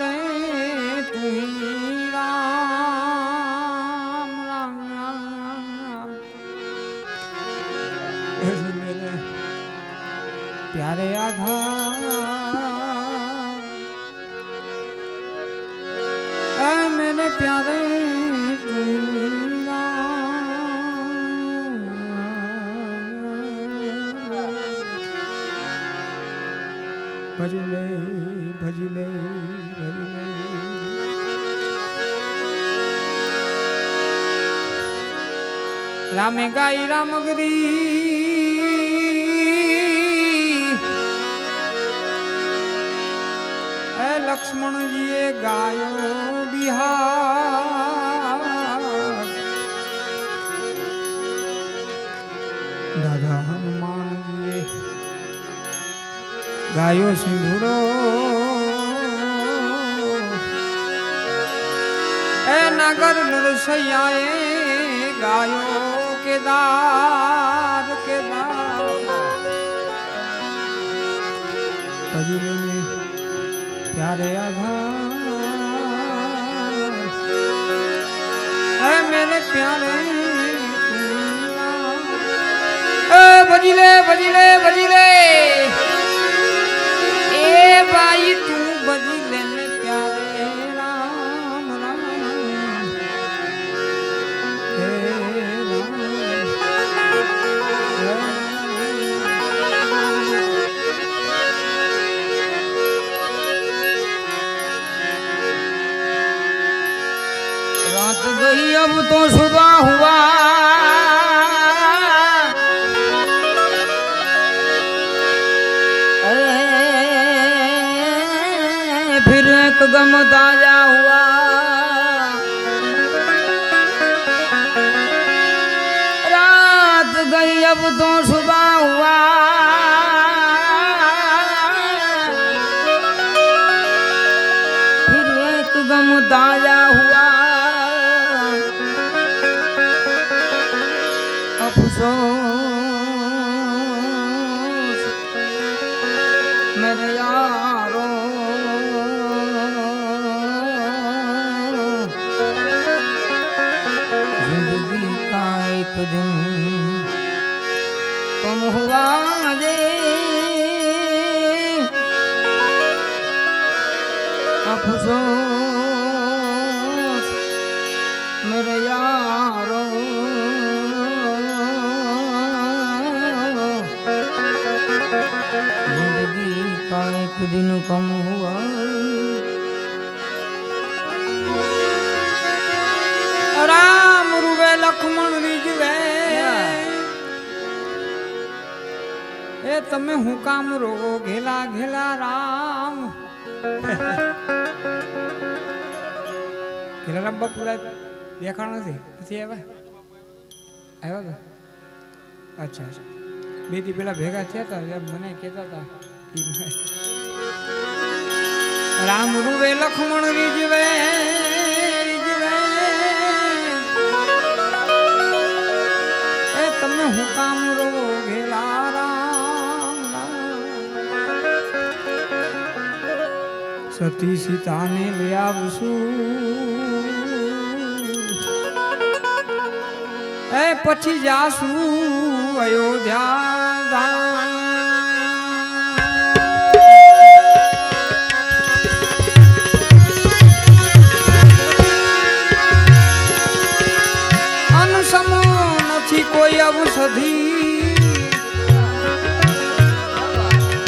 રે તું રામ રામ રામ પ્યારે આધા મેને પ્યારે રામે ગાઈ રામગરી. એ લક્ષ્મણજીએ ગાયો બિહાર. દાદા હનુમાનજીએ ગાયો સિંધુડો. એ નાગર નરસૈયાએ ગાયો केदार केदार प्यारे आधार मेरे प्यारे बजिले बजिले बजिले ए भाई গম দয়া રાખજો મેરે યારો. જિંદગી કા એક દિન કમ હુઆ રામ રૂવે લખમણ રીજવે એ તમે હું કામ રો ઘેલા ઘેલા રામ. ઘેલા રામ દેખાણ નથી. નથી આવ્યા? આવ્યા અચ્છા અચ્છા. બેથી પેલા ભેગા થયા હતા મને કહેતા હતા રામ રૂવે, લખમણ રીજવે રીજવે તમે હું કામ રો સતી સીતાને લઈ આવશું. એ પછી જાશું અયોધ્યા કોઈ ઔષધિ.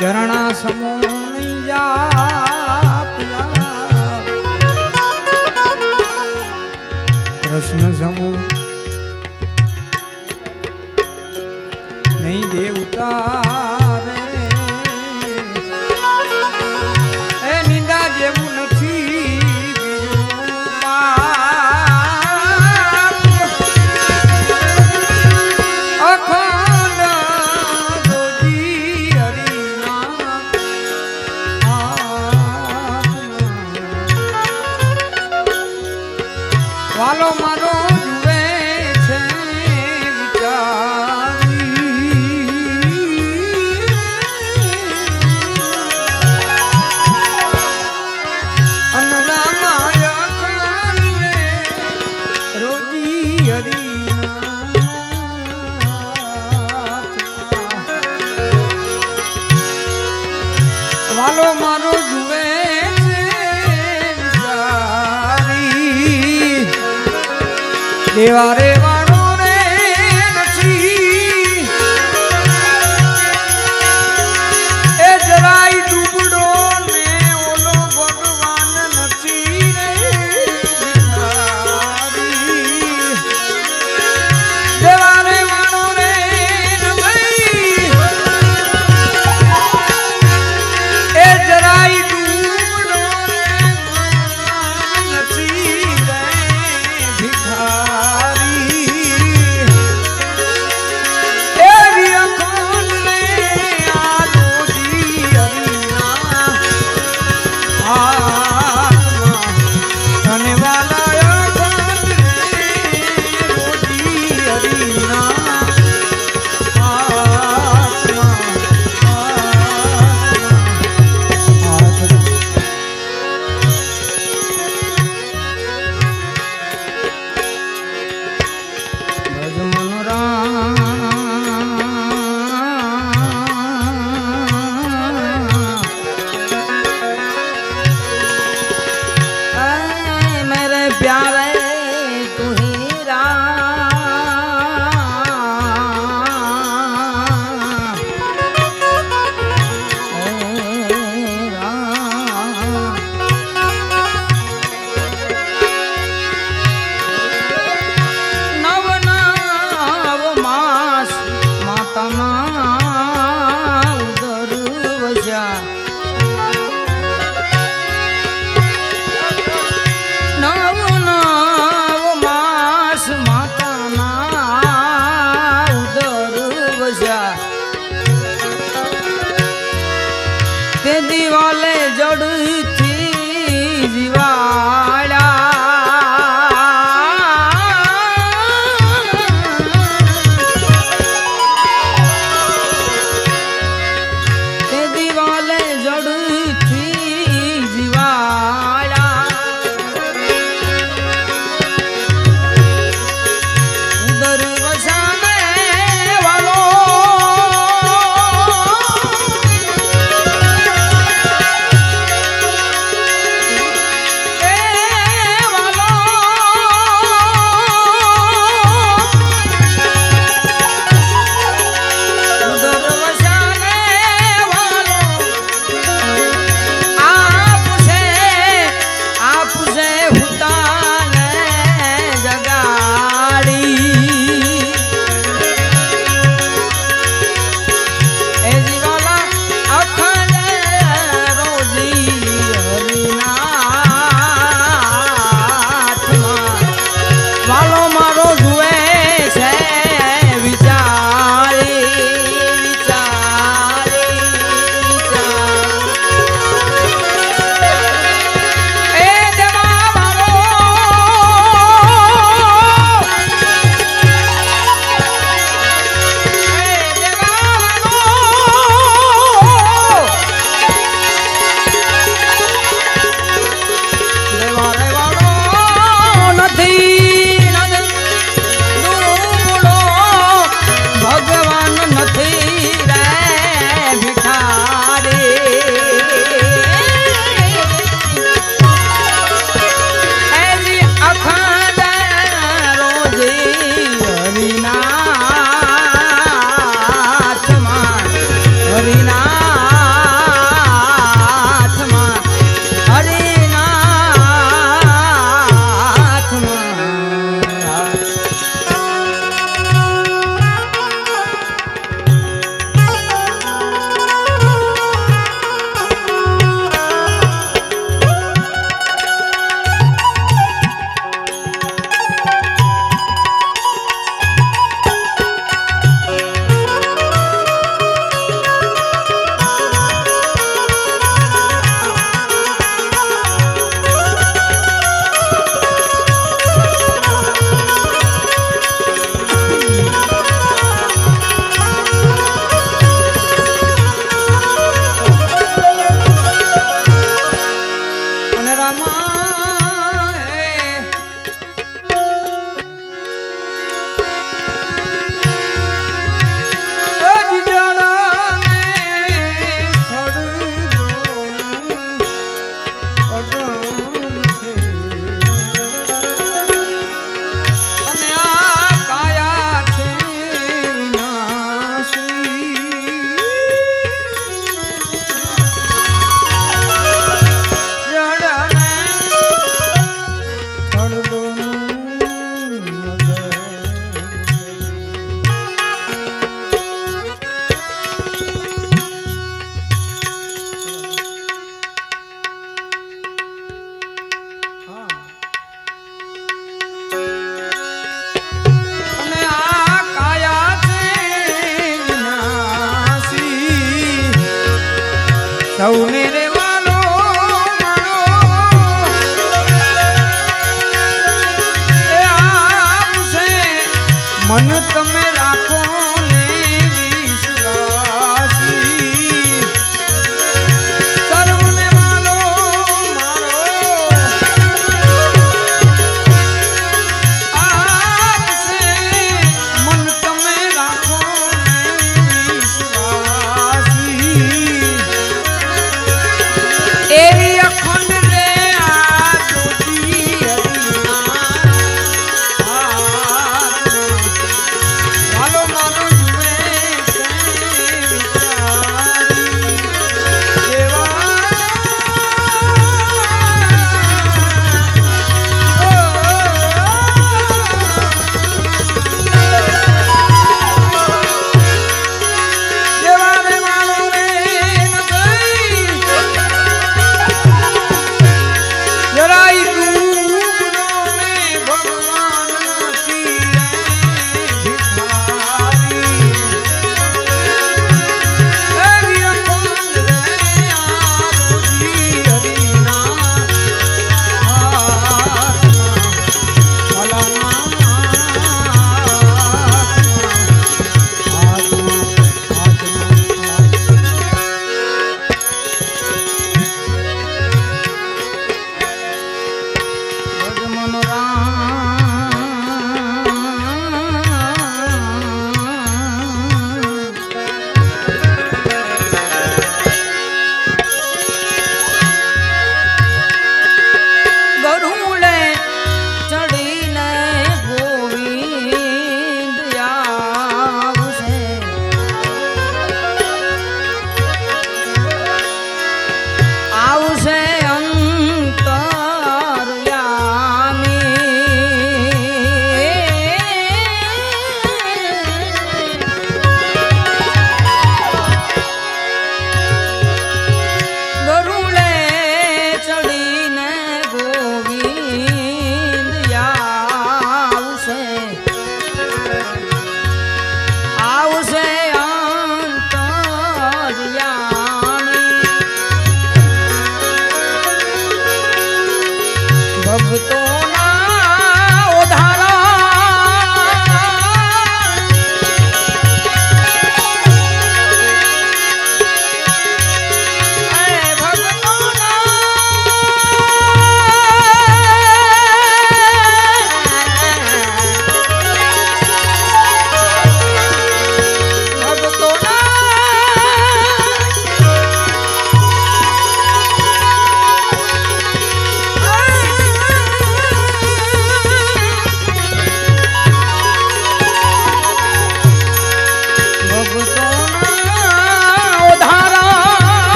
ઝરણા સમો નહીં કૃષ્ણ સમો Everybody.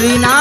হরিনা